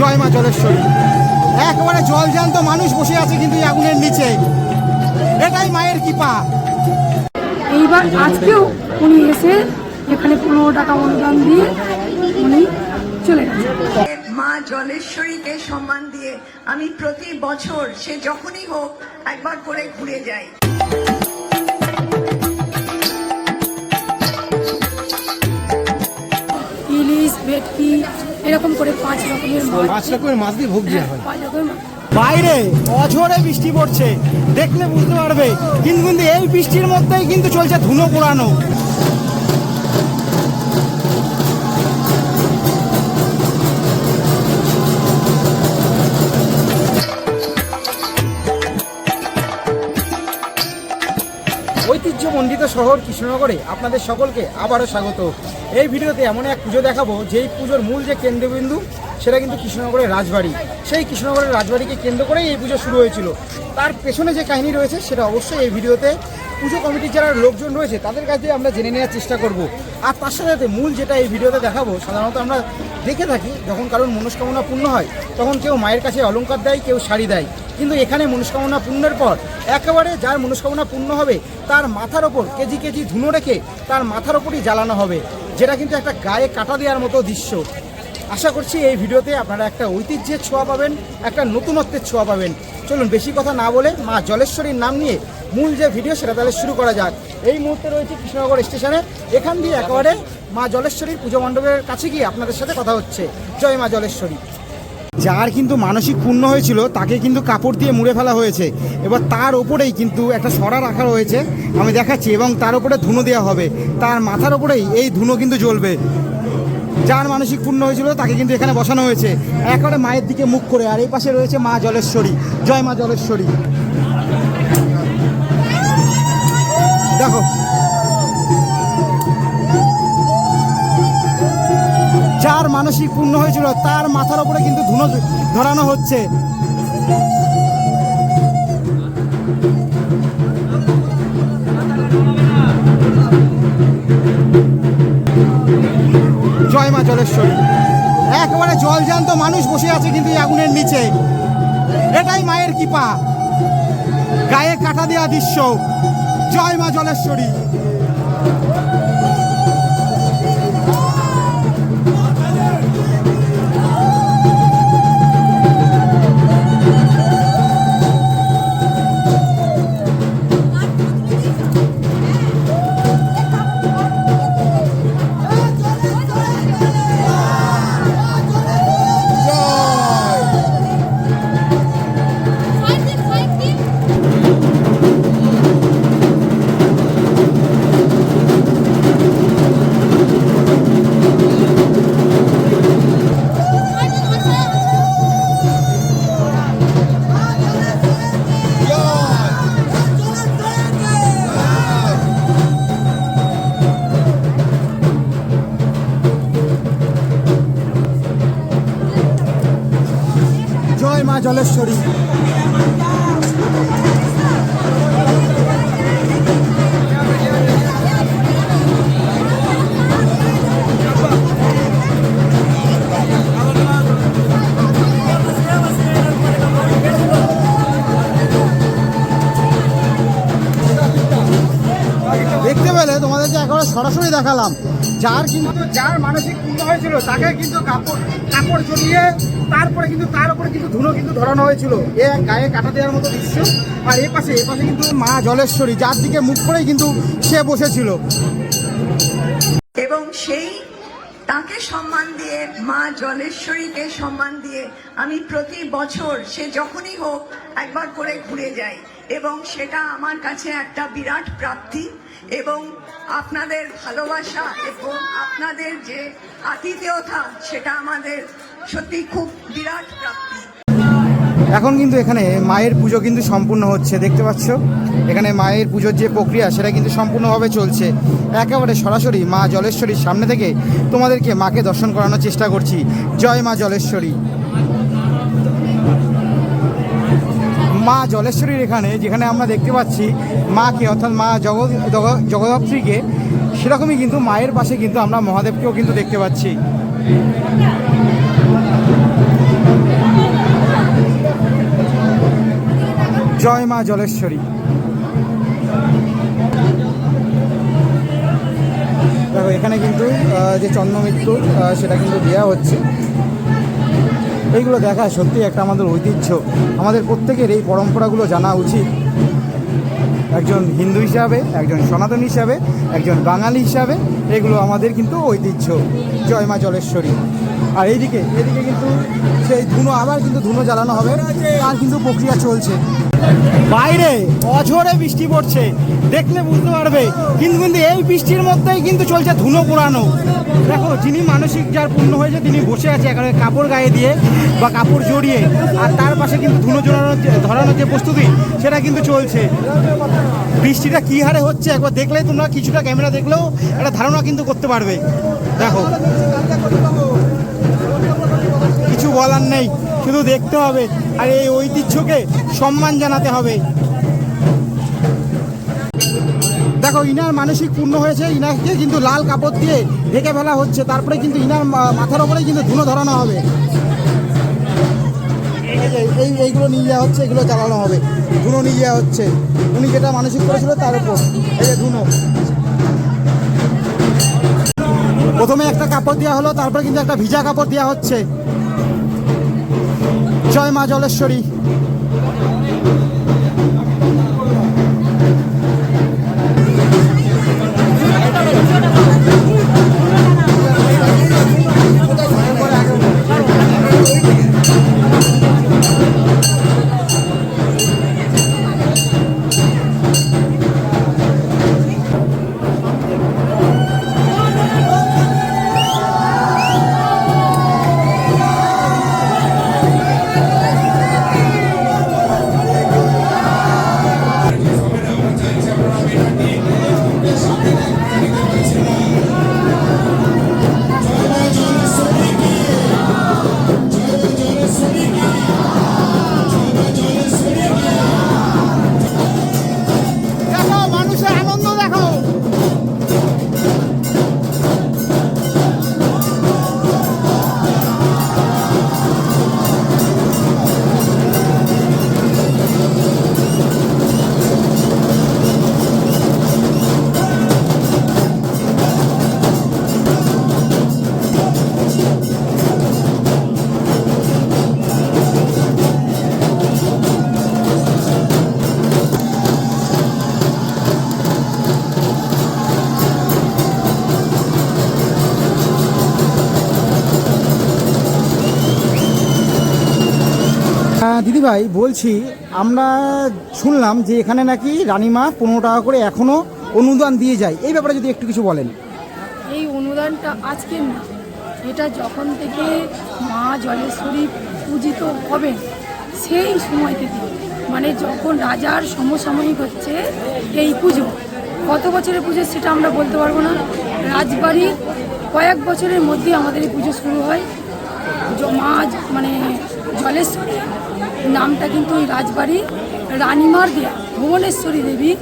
জয় মা জলেশ্বরী। একবারে জল জ্যান্ত মানুষ বসে আছে কিন্তু আগুনের নিচে। এটাই মায়ের কৃপা। এইবার আজকেও উনি এসে এখানে পনেরো টাকা অনুদান দিয়ে উনি চলে গেছেন। মা জলেশ্বরীকে সম্মান দিয়ে আমি প্রতি বছর সে যখনই হোক একবার করে ঘুরে যাই। ইলিশ ভেটকি এরকম করে পাঁচ রকমের মাছ। পাঁচ রকমের মাছ দিয়ে ভোগ দেওয়া হয়। পাঁচ রকমের মাছ। বাইরে অঝরে বৃষ্টি পড়ছে দেখলে বুঝতে পারবে। কিন্তু কিন্তু এই বৃষ্টির মধ্যেই কিন্তু চলছে ধুনো পোড়ানো। ঐতিহ্যমণ্ডিত শহর কৃষ্ণনগরে আপনাদের সকলকে আবারও স্বাগত। এই ভিডিওতে এমন এক পুজো দেখাবো, যেই পুজোর মূল যে কেন্দ্রবিন্দু, সেটা কিন্তু কৃষ্ণনগরের রাজবাড়ি। সেই কৃষ্ণনগরের রাজবাড়িকে কেন্দ্র করেই এই পুজো শুরু হয়েছিল। তার পেছনে যে কাহিনী রয়েছে, সেটা অবশ্যই এই ভিডিওতে পুজো কমিটির যারা লোকজন রয়েছে, তাদের কাছ দিয়ে আমরা জেনে নেওয়ার চেষ্টা করব। আর তার সাথে সাথে মূল যেটা এই ভিডিওতে দেখাবো, সাধারণত আমরা দেখে থাকি, যখন কারোর মনস্কামনা পূর্ণ হয়, তখন কেউ মায়ের কাছে অলংকার দেয়, কেউ শাড়ি দেয়। কিন্তু এখানে মনস্কামনা পূর্ণের পর একেবারে যার মনস্কামনা পূর্ণ হবে, তার মাথার ওপর কেজি কেজি ধুনো রেখে তার মাথার ওপরই জ্বালানো হবে, যেটা কিন্তু একটা গায়ে কাটা দেওয়ার মতো দৃশ্য। আশা করছি এই ভিডিওতে আপনারা একটা ঐতিহ্যের ছোঁয়া পাবেন, একটা নতুনত্বের ছোঁয়া পাবেন। চলুন বেশি কথা না বলে মা জলেশ্বরীর নাম নিয়ে মূল যে ভিডিও সেটা তাহলে শুরু করা যাক। এই মুহূর্তে রয়েছে কৃষ্ণনগর স্টেশনে, এখান দিয়ে একেবারে মা জলেশ্বরীর পুজো মণ্ডপের কাছে গিয়ে আপনাদের সাথে কথা হচ্ছে। জয় মা জলেশ্বরী। যার কিন্তু মানসিক পূর্ণ হয়েছিল, তাকে কিন্তু কাপড় দিয়ে মুড়ে ফেলা হয়েছে। এবার তার ওপরেই কিন্তু একটা সরা রাখা রয়েছে, আমি দেখাচ্ছি, এবং তার ওপরে ধুনো দেওয়া হবে। তার মাথার ওপরেই এই ধুনো কিন্তু জ্বলবে। যার মানসিক পূর্ণ হয়েছিল, তাকে কিন্তু এখানে বসানো হয়েছে। একেবারে মায়ের দিকে মুখ করে, আর এই পাশে রয়েছে মা জলেশ্বরী। জয় মা জলেশ্বরী। যার পূর্ণ হয়েছিল, তার মাথার ওপরে কিন্তু ধুনো ধরানো হচ্ছে। জয় মা জলেশ্বরী। একেবারে জল জ্যান্ত মানুষ বসে আছে কিন্তু আগুনের নিচে। এটাই মায়ের কৃপা। গায়ে কাটা দেওয়া দৃশ্য। জয় মা জলেশ্বরী। সরাসরি দেখালাম। যার কিন্তু যার মানসিক পূর্ণ হয়েছিল তাকে কিন্তু কাপড় কাপড় জড়িয়ে তারপরে কিন্তু তার উপরে কিন্তু ধুলো কিন্তু ধরানো হয়েছিল। এ গায়ে কাটা দেওয়ার মতো দৃশ্য। আর এ পাশে এ পাশে কিন্তু মা জলেশ্বরী যার দিকে মুখ করেই কিন্তু সে বসেছিল। এবং সেই তাকে সম্মান দিয়ে মা জলেশ্বরীকে সম্মান দিয়ে আমি প্রতি বছর সে যখনই হোক একবার করে ঘুরে যাই। এবং সেটা আমার কাছে একটা বিরাট প্রাপ্তি এবং আপনাদের ভালোবাসা এবং আপনাদের যে আতিথেয়তা, সেটা আমাদের সত্যি খুব বিরাট প্রাপ্তি। এখন কিন্তু এখানে মায়ের পুজো কিন্তু সম্পূর্ণ হচ্ছে, দেখতে পাচ্ছ? এখানে মায়ের পুজোর যে প্রক্রিয়া, সেটা কিন্তু সম্পূর্ণভাবে চলছে। একেবারে সরাসরি মা জলেশ্বরীর সামনে থেকে তোমাদেরকে মাকে দর্শন করানোর চেষ্টা করছি। জয় মা জলেশ্বরী। মা জলেশ্বরীর এখানে, যেখানে আমরা দেখতে পাচ্ছি মাকে, অর্থাৎ মা জগৎ জগদ্ধাত্রীকে, সেরকমই কিন্তু মায়ের পাশে কিন্তু আমরা মহাদেবকেও কিন্তু দেখতে পাচ্ছি। জয় মা জলেশ্বরী। দেখো, এখানে কিন্তু যে চন্দ্রমৃত্যু সেটা কিন্তু দেওয়া হচ্ছে। এইগুলো দেখা সত্যি একটা আমাদের ঐতিহ্য। আমাদের প্রত্যেকের এই পরম্পরাগুলো জানা উচিত। একজন হিন্দু হিসাবে, একজন সনাতন হিসাবে, একজন বাঙালি হিসাবে এগুলো আমাদের কিন্তু ঐতিহ্য। জয় মা জলেশ্বরী। আর এইদিকে এদিকে কিন্তু সেই ধুনো আবার কিন্তু ধুনো জ্বালানো হবে। আর কিন্তু প্রক্রিয়া চলছে। বাইরে অঝরে বৃষ্টি পড়ছে। দেখলে বুঝতে পারবে। কিন্তু কিন্তু এই বৃষ্টির মধ্যেই কিন্তু চলছে ধুনো পোড়ানো। দেখো, যিনি মানসিক যার পূর্ণ হয়েছে, তিনি বসে আছে এখানে কাপড় গায়ে দিয়ে বা কাপড় জড়িয়ে। আর তার পাশে কিন্তু ধুনো জড়ানোর ধরানোর যে প্রস্তুতি, সেটা কিন্তু চলছে। বৃষ্টিটা কী হারে হচ্ছে? একবার দেখলেই তোমরা কিছুটা ক্যামেরা দেখলেও একটা ধারণা কিন্তু করতে পারবে। দেখো। কিছু বলার নেই। শুধু দেখতে হবে আর এই ঐতিহ্যকে সম্মান জানাতে হবে। দেখো, ইনার মানসিক পূর্ণ হয়েছে, ইনাকে কিন্তু লাল কাপড় দিয়ে ঢেকে ফেলা হচ্ছে, তারপরে কিন্তু ইনার মাথার ওপরে কিন্তু ধুনো ধরানো হবে। এই, এইগুলো নিয়ে যাওয়া হচ্ছে, এগুলো চালানো হবে। ধুনো নিয়ে যাওয়া হচ্ছে। উনি যেটা মানসিক করেছিল, তার উপর। এই যে ধুনো। প্রথমে একটা কাপড় দেওয়া হলো, তারপরে কিন্তু একটা ভিজা কাপড় দেওয়া হচ্ছে। জয় মা জলেশ্বরী। দেখো দিদিভাই বলছি, আমরা শুনলাম যে এখানে নাকি রানীমা পনেরো টাকা করে এখনও অনুদান দিয়ে যায়। এই ব্যাপারে যদি একটু কিছু বলেন। এই অনুদানটা আজকের না, এটা যখন থেকে মা জলেশ্বরী পূজিত হবেন, সেই সময় থেকে মানে যখন রাজার সমসাময়িক হচ্ছে এই পুজো, কত বছরের পুজো সেটা আমরা বলতে পারব না। রাজবাড়ির কয়েক বছরের মধ্যে আমাদের এই পুজো শুরু হয়। মা মানে জলেশ্বরী নামটা কিন্তু ওই রাজবাড়ি রানীমার দেয়া, ভুবনেশ্বরী দেবী,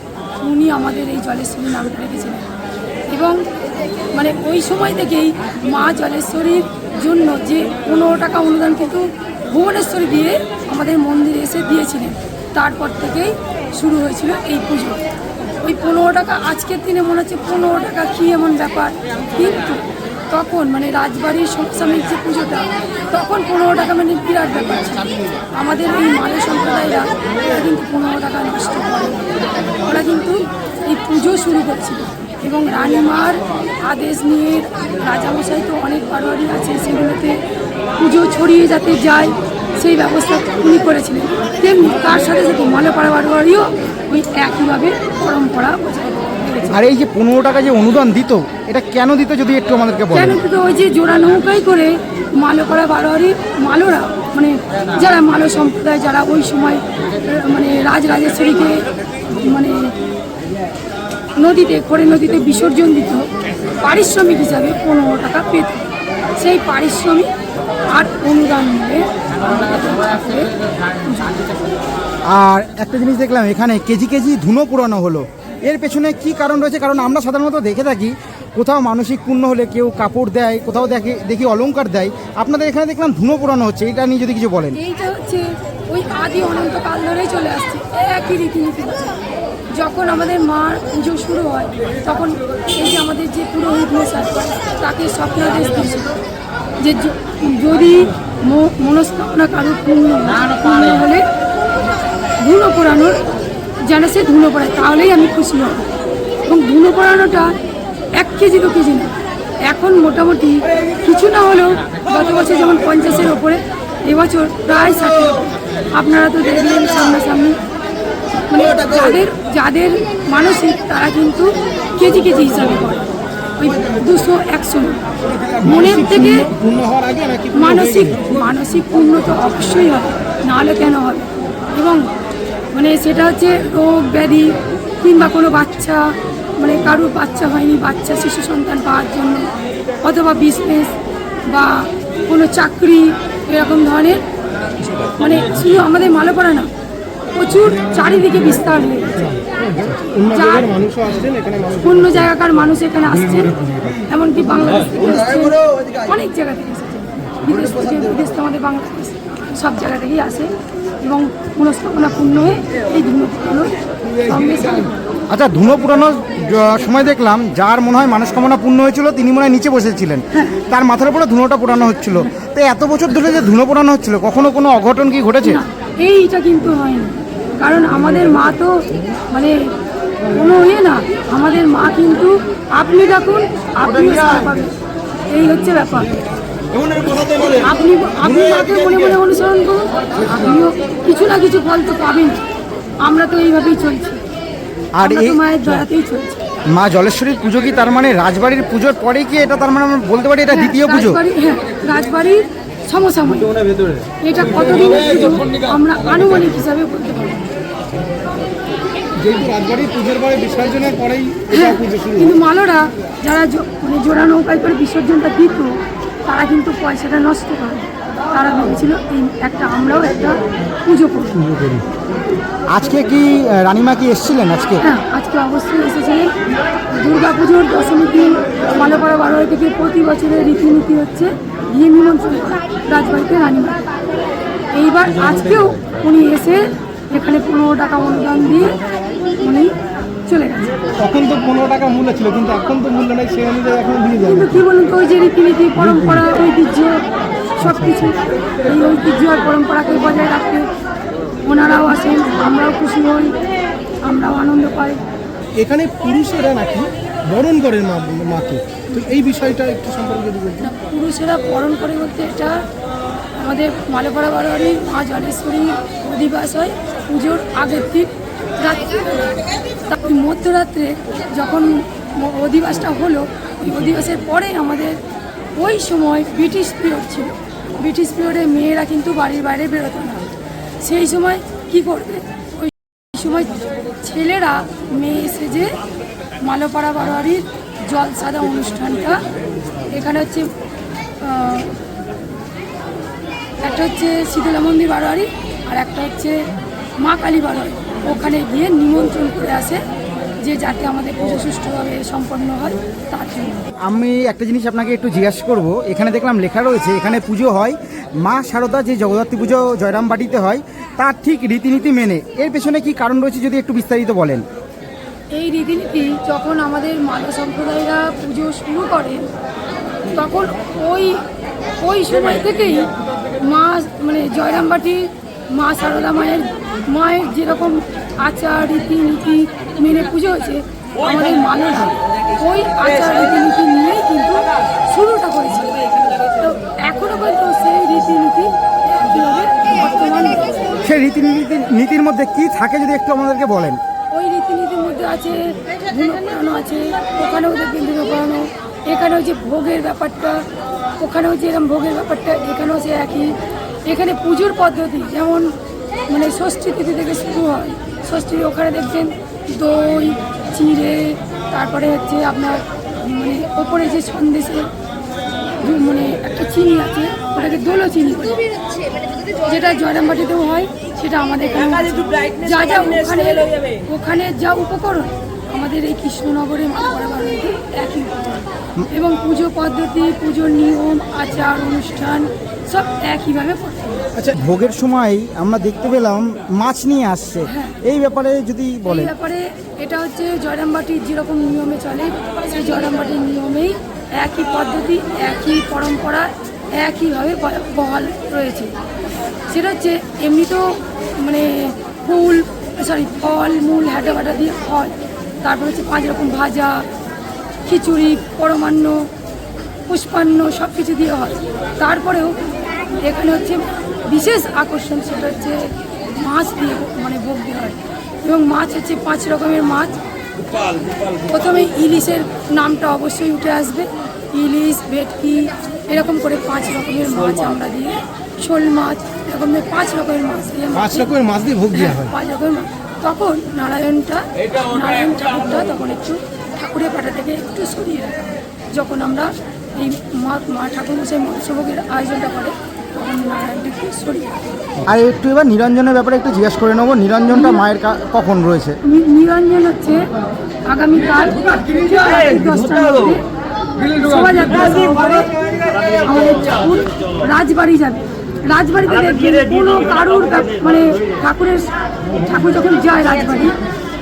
উনি আমাদের এই জলেশ্বরী নামটা রেখেছিলেন। এবং মানে ওই সময় থেকেই মা জলেশ্বরীর জন্য যে পনেরো টাকা অনুদান কিন্তু ভুবনেশ্বরী দিয়ে আমাদের মন্দিরে এসে দিয়েছিলেন। তারপর থেকেই শুরু হয়েছিল এই পুজো। ওই পনেরো টাকা আজকের দিনে মনে হচ্ছে পনেরো টাকা কী এমন ব্যাপার, কিন্তু তখন মানে রাজবাড়ির সমসাময়িক যে পুজোটা, তখন পনেরো টাকা মানে বিরাট ব্যাপার আমাদের এই মালয় সম্প্রদায়রা ওরা কিন্তু পনেরো টাকা নষ্ট করে। ওরা কিন্তু এই পুজো শুরু করছিল এবং রানীমার আদেশ নিয়ে রাজামশাই তো অনেক বারোয়ারি আছে, সেগুলোতে পুজো ছড়িয়ে যাতে যায়, সেই ব্যবস্থা উনি করেছিলেন। তেমনি তার সাথে সাথে মালপাড়া বারোয়ারিও ওই একইভাবে পরম্পরা বজায়। আর এই যে পনেরো টাকা যে অনুদান দিত এটা কেন দিত যদি একটু আমাদেরকে কেন বলেন তো ওই যে জোড়া নৌকায় করে মালো করা বারোয়ারি মালোরা মানে যারা মালো সম্প্রদায় যারা ওই সময় মানে রাজরাজেশ্বরীকে মানে নদীতে খড়ে নদীতে বিসর্জন দিত পারিশ্রমিক হিসাবে পনেরো টাকা পেত। সেই পারিশ্রমিক আর অনুদান মিলে। আর একটা জিনিস দেখলাম এখানে কেজি কেজি ধুনো পুরানো হলো। এর পেছনে কি কারণ রয়েছে? কারণ আমরা সাধারণত দেখে থাকি, কোথাও মানসিক পূর্ণ হলে কেউ কাপড় দেয়, কোথাও দেখে, দেখি অলংকার দেয়। আপনাদের এখানে দেখলাম ধুনো পোড়ানো হচ্ছে, এটা নিয়ে যদি কিছু বলেন। এইটা হচ্ছে ওই আদি অনন্তকাল ধরেই চলে আসছে, একই রীতিনীতি। আছে। যখন আমাদের মার পুজো শুরু হয়, তখন এই যে আমাদের যে পুরোহিত মশাই, তাকে স্বপ্নাদেশ দিয়েছিল যে যদি মনস্কামনা কারও পূর্ণ পূর্ণ হলে ধুনো পোড়ানোর যেন সে ধুলো পোড়ায় তাহলেই আমি খুশি হব। এবং ধুনো পড়ানোটা এক কেজি দু কেজি না, এখন মোটামুটি কিছু না হলেও গত বছর যেমন পঞ্চাশের ওপরে, এবছর প্রায় ষাটের আপনারা তো দেখলেন সামনাসামনি মানে যাদের যাদের মানসিক তারা কিন্তু কেজি কেজি হিসাবে করে, ওই দুশো, একশো মনের থেকে মানসিক মানসিক পূর্ণ তো অবশ্যই হবে, নাহলে কেন হবে? এবং মানে সেটা হচ্ছে রোগ ব্যাধি কিংবা কোনো বাচ্চা মানে কারোর বাচ্চা হয়নি বাচ্চা শিশু সন্তান পাওয়ার জন্য অথবা বিজনেস বা কোনো চাকরি এরকম ধরনের মানে শুধু আমাদের মালাপাড়া না প্রচুর চারিদিকে বিস্তার হয়ে গেছে। অন্য জায়গাকার মানুষ এখানে আসছেন এমনকি বাংলাদেশ থেকে অনেক জায়গা থেকে এসেছেন। বিদেশ থেকে বিদেশ থেকে আমাদের বাংলাদেশ। সব জায়গা থেকেই আসে এবং মনস্কামনা পূর্ণ হয়ে এই ধর্মপূর্ণ সঙ্গে আচ্ছা ধুনো পুরানোর সময় দেখলাম যার মনে হয় মানসকামনা পূর্ণ হয়েছিল তিনি মনে হয় নিচে বসেছিলেন। তার মাথার উপরে ধুনোটা পোড়ানো হচ্ছিল। তো এত বছর ধরে যে ধুনো পোড়ানো হচ্ছিল কখনো কোনো অঘটন কি ঘটেছে? এইটা কিন্তু হয়নি। কারণ আমাদের মা তো মানে কোনো ইয়ে না আমাদের মা কিন্তু আপনি ডাকুন আপনি এই হচ্ছে ব্যাপার। আপনি আপনি মাকে মনে মনে অনুসরণ করুন আপনিও কিছু না কিছু ফল তো পাবেন। আমরা তো এইভাবেই চলছি। আর এই মায়ের দয়াতেই চলছি। মা জলেশ্বরীর পুজো কি তার মানে রাজবাড়ির পুজোর পরে কি এটা তার মানে আমরা বলতে পারি এটা দ্বিতীয় পুজো? হ্যাঁ রাজবাড়ির সমসাময়িক। এটা কতদিনের পুজো? আমরা আনুমানিক হিসাবে বলতে পারি। রাজবাড়ির পুজোর পরে বিসর্জনের পরেই হ্যাঁ কিন্তু মালরা যারা মানে জোড়া নৌকায় করে বিসর্জনটা দিত তারা কিন্তু পয়সাটা নষ্ট করে। তারা ভেবেছিল এই একটা আমরাও একটা পুজো করি আজকে কি রানীমা কি এসেছিলেন আজকে? হ্যাঁ আজকে অবশ্যই এসেছিলেন। দুর্গা পুজোর দশমীর দিন মালাপাড়া বারোয়া থেকে প্রতি বছরের রীতিনীতি হচ্ছে গিয়ে নিমন্ত্রণ রাজবাড়িতে রানীমা। এইবার আজকেও উনি এসে এখানে পনেরো টাকা অনুদান দিয়ে উনি চলে গেছে। তখন তো পনেরো টাকা মূল্য ছিল কিন্তু এখন তো মূল্য নেই সেই অনুযায়ী এখন দিয়ে যাবে। কিন্তু কি বলুন তো ওই যে রীতিনীতি পরম্পরা ঐতিহ্য সব কিছু এই ঐতিহ্য আর পরম্পরাকে বজায় রাখতে ওনারাও আসেন আমরাও খুশি হই আমরাও আনন্দ পাই। এখানে পুরুষেরা নাকি বরণ করেন মা মাকে? তো এই বিষয়টা একটু সম্পর্কে যদি বলতেন। পুরুষেরা বরণ করে বলতে এটা আমাদের মালেপাড়া বারোয়ারি মা জলেশ্বরী অধিবাস হয় পুজোর আগের দিন। মধ্যরাত্রে। যখন অধিবাসটা হলো, অধিবাসের পরে আমাদের ওই সময় ব্রিটিশ পিরিয়ড ছিল। ব্রিটিশ পিরিয়ডে মেয়েরা কিন্তু বাড়ির বাইরে বেরোতো না। সেই সময় কি করবে? ওই সময় ছেলেরা মেয়ে সেজে মালোপাড়া বারোয়ারির জল সাদা অনুষ্ঠানটা, এখানে হচ্ছে একটা হচ্ছে শীতলা মন্দির বারোয়ারি আর একটা হচ্ছে মা কালী বারোয়ারি। ওখানে গিয়ে নিমন্ত্রণ করে আসে যে যাতে আমাদের পুজো সুষ্ঠুভাবে সম্পন্ন হয় তার জন্য। আমি একটা জিনিস আপনাকে একটু জিজ্ঞাসা করব। এখানে দেখলাম লেখা রয়েছে এখানে পুজো হয় মা শারদা যে জগদ্ধাত্রী পুজো জয়রামবাটিতে হয় তার ঠিক রীতিনীতি মেনে। এর পেছনে কি কারণ রয়েছে যদি একটু বিস্তারিত বলেন? এই রীতিনীতি যখন আমাদের মালা সম্প্রদায়রা পুজো শুরু করে তখন ওই ওই সময় থেকেই মা মানে জয়রামবাটি মা সারদা মায়ের মায়ের যেরকম আচার রীতিনীতি মেনে পুজো হয়েছে আমাদের মানেরা ওই আচার রীতিনীতি নিয়েই কিন্তু শুরুটা করেছিল তো এখনও পর্যন্ত সেই রীতিনীতি বর্তমান সেই রীতিনীতি নীতির মধ্যে কি থাকে যদি একটু আমাদেরকে বলেন? ওই রীতিনীতির মধ্যে আছে ধুনো আছে ওখানেও দেখবেন ধুনো পড়ানো এখানেও যে ভোগের ব্যাপারটা ওখানেও যে এরকম ভোগের ব্যাপারটা এখানেও সে একই এখানে পুজোর পদ্ধতি যেমন মানে ষষ্ঠী তিথি থেকে শুরু হয়। ষষ্ঠী ওখানে দেখছেন দই চিড়ে তারপরে হচ্ছে আপনার মানে ওপরে যে সন্দেশে মানে একটা চিনি আছে ওটাকে দোলো চিনি যেটা জয়রামবাটিতেও হয় সেটা আমাদের যা যা ওখানে ওখানে যা উপকরণ আমাদের এই কৃষ্ণনগরে মালপাড়া একই এবং পুজো পদ্ধতি পুজোর নিয়ম আচার অনুষ্ঠান সব একইভাবে আচ্ছা ভোগের সময় আমরা দেখতে পেলাম মাছ নিয়ে আসছে। এই ব্যাপারে যদি এই বলেন। ব্যাপারে এটা হচ্ছে জয়রামবাটির যেরকম নিয়মে চলে সেই জয়রামবাটির নিয়মেই একই পদ্ধতি একই পরম্পরা একইভাবে বহাল রয়েছে। সেটা হচ্ছে এমনি তো মানে ফুল সরি ফল মূল হ্যাটা দিয়ে হয়। তারপর হচ্ছে পাঁচ রকম ভাজা খিচুড়ি পরমান্ন পুষ্পান্ন সব কিছু দিয়ে হয়। তারপরেও এখানে হচ্ছে বিশেষ আকর্ষণ সেটা হচ্ছে মাছ দিয়ে মানে ভোগ দেওয়া হয়। এবং মাছ হচ্ছে পাঁচ রকমের মাছ। প্রথমে ইলিশের নামটা অবশ্যই উঠে আসবে। ইলিশ ভেটকি এরকম করে পাঁচ রকমের মাছ আমরা দিয়ে শোল মাছ এরকম পাঁচ রকমের মাছ দিয়ে পাঁচ রকমের মাছ দিয়ে ভোগ দেওয়া হয় পাঁচ রকমের মাছ। তখন নারায়ণটা নারায়ণ ঠাকুরটা তখন একটু ঠাকুরের পাটা থেকে একটু সরিয়ে রাখা। যখন আমরা এই মা মা ঠাকুর মশাই মৎস্যভোগের আয়োজনটা করে তখন সরিয়ে আর একটু এবার নিরঞ্জনের ব্যাপারে একটু জিজ্ঞেস করে নেব নিরঞ্জনটা মায়ের কা- কখন রয়েছে? নিরঞ্জন হচ্ছে আগামীকাল দশটার মধ্যে শোভাযাত্রা আমাদের ঠাকুর রাজবাড়ি যাবে। রাজবাড়িতে দেখবেন কোনো কারুর মানে ঠাকুরের ঠাকুর যখন যায় রাজবাড়ি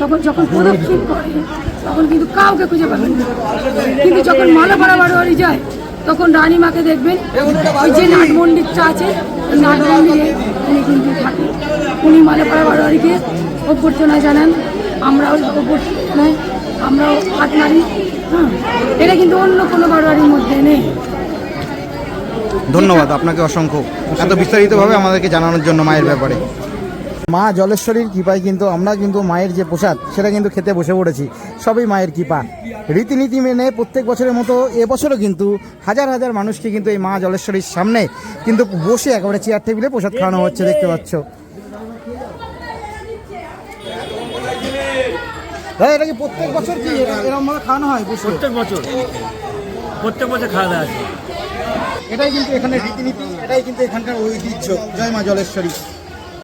তখন যখন প্রদক্ষিণ করে তখন কিন্তু কাউকে খুঁজে পাবেন না। কিন্তু যখন মালাপাড়া বাড়ি যায় তখন রানীমাকে দেখবেন ওই যে নাট মন্দিরটা আছে ওই নাট মন্দিরে উনি কিন্তু থাকেন। উনি মালাপাড়া বাড়িকে অভ্যর্থনা জানান আমরাও অভ্যর্থনা আমরাও হাত মারি হ্যাঁ এটা কিন্তু অন্য কোনো বাড়ির মধ্যে নেই। ধন্যবাদ আপনাকে অসংখ্য। এত বিস্তারিতভাবে আমাদেরকে জানানোর জন্য মায়ের ব্যাপারে। মা জলেশ্বরীর কৃপায় কিন্তু আমরা কিন্তু মায়ের যে প্রসাদ সেটা কিন্তু খেতে বসে পড়েছি। সবই মায়ের কৃপা। রীতিনীতি মেনে প্রত্যেক বছরের মতো এবছরও কিন্তু হাজার হাজার মানুষকে কিন্তু এই মা জলেশ্বরীর সামনে কিন্তু বসে একেবারে চেয়ার টেবিলে প্রসাদ খাওয়ানো হচ্ছে দেখতে পাচ্ছ। দাদা এটা কি প্রত্যেক বছর কি? এরকম ভাবে খাওয়ানো হয় প্রত্যেক বছর। প্রত্যেক বছর খাওয়া দাওয়া আছে। এটাই কিন্তু এখানে রীতিনীতি এটাই কিন্তু এখানকার ঐতিহ্য। জয় মা জলেশ্বরী।